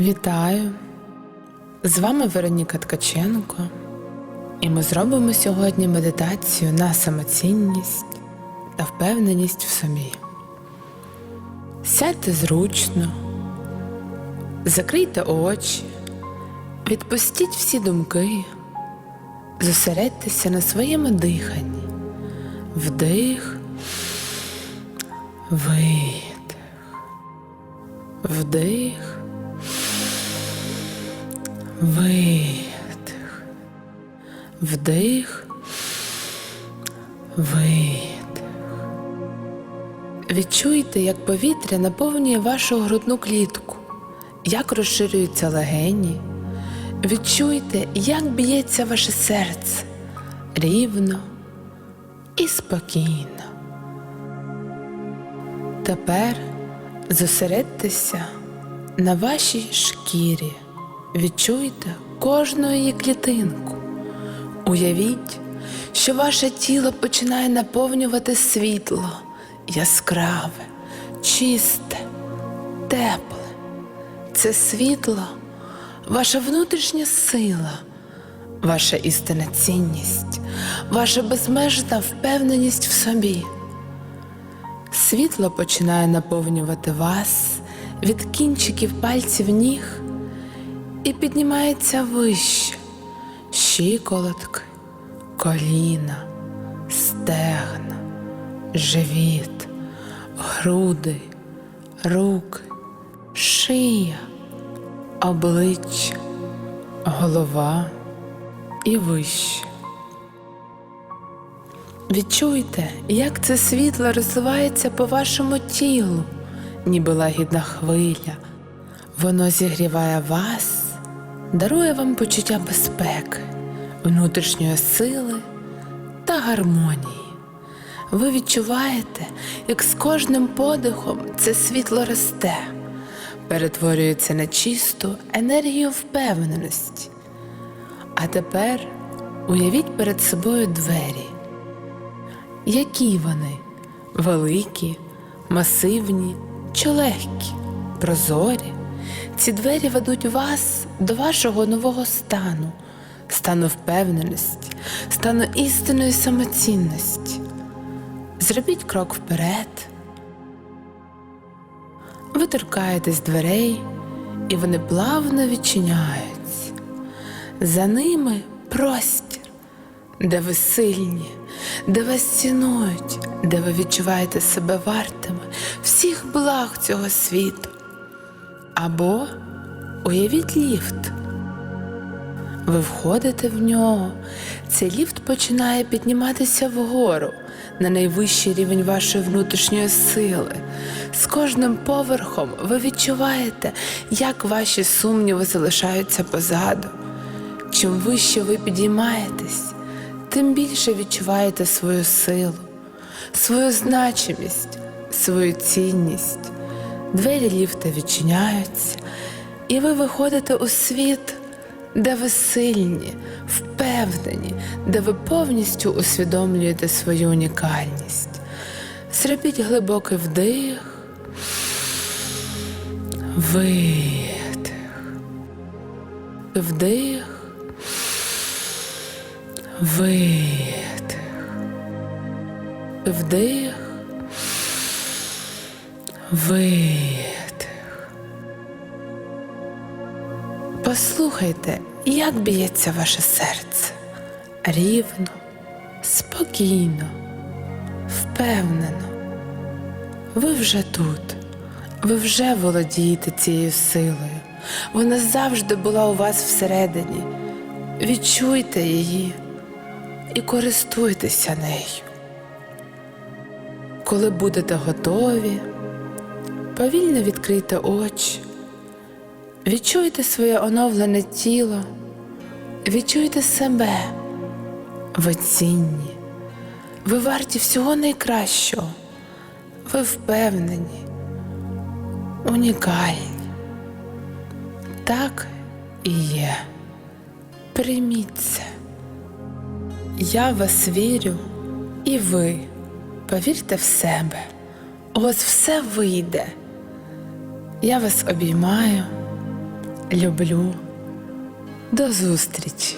Вітаю! З вами Вероніка Ткаченко, і ми зробимо сьогодні медитацію на самоцінність та впевненість в собі. Сядьте зручно, закрийте очі, відпустіть всі думки, зосередьтеся на своєму диханні. Вдих, видих, вдих. Видих. Вдих. Видих. Відчуйте, як повітря наповнює вашу грудну клітку, як розширюються легені. Відчуйте, як б'ється ваше серце рівно і спокійно. Тепер зосередьтеся на вашій шкірі. Відчуйте кожну її клітинку. Уявіть, що ваше тіло починає наповнювати світло, яскраве, чисте, тепле. Це світло, ваша внутрішня сила, ваша істинна цінність, ваша безмежна впевненість в собі. Світло починає наповнювати вас від кінчиків пальців ніг і піднімається вище щиколотки, коліна, стегна, живіт, груди, руки, шия, обличчя, голова і вище. Відчуйте, як це світло розливається по вашому тілу, ніби лагідна хвиля. Воно зігріває вас, дарує вам почуття безпеки, внутрішньої сили та гармонії. Ви відчуваєте, як з кожним подихом це світло росте, перетворюється на чисту енергію впевненості. А тепер уявіть перед собою двері. Які вони? Великі, масивні чи легкі, прозорі? Ці двері ведуть вас до вашого нового стану, стану впевненості, стану істинної самоцінності. Зробіть крок вперед. Ви торкаєтесь дверей, і вони плавно відчиняються. За ними простір, де ви сильні, де вас цінують, де ви відчуваєте себе вартими всіх благ цього світу. Або уявіть ліфт. Ви входите в нього, цей ліфт починає підніматися вгору на найвищий рівень вашої внутрішньої сили. З кожним поверхом ви відчуваєте, як ваші сумніви залишаються позаду. Чим вище ви підіймаєтесь, тим більше відчуваєте свою силу, свою значимість, свою цінність. Двері ліфта відчиняються, і ви виходите у світ, де ви сильні, впевнені, де ви повністю усвідомлюєте свою унікальність. Зробіть глибокий вдих, видих, вдих, видих, вдих. Видих. Послухайте, як б'ється ваше серце. Рівно, спокійно, впевнено. Ви вже тут, ви вже володієте цією силою. Вона завжди була у вас всередині. Відчуйте її і користуйтеся нею. Коли будете готові, повільно відкрийте очі, відчуйте своє оновлене тіло, відчуйте себе. Ви цінні, ви варті всього найкращого, ви впевнені, унікальні. Так і є. Прийміть це. Я вас вірю, і ви повірте в себе. У вас все вийде. Я вас обіймаю, люблю. До зустрічі!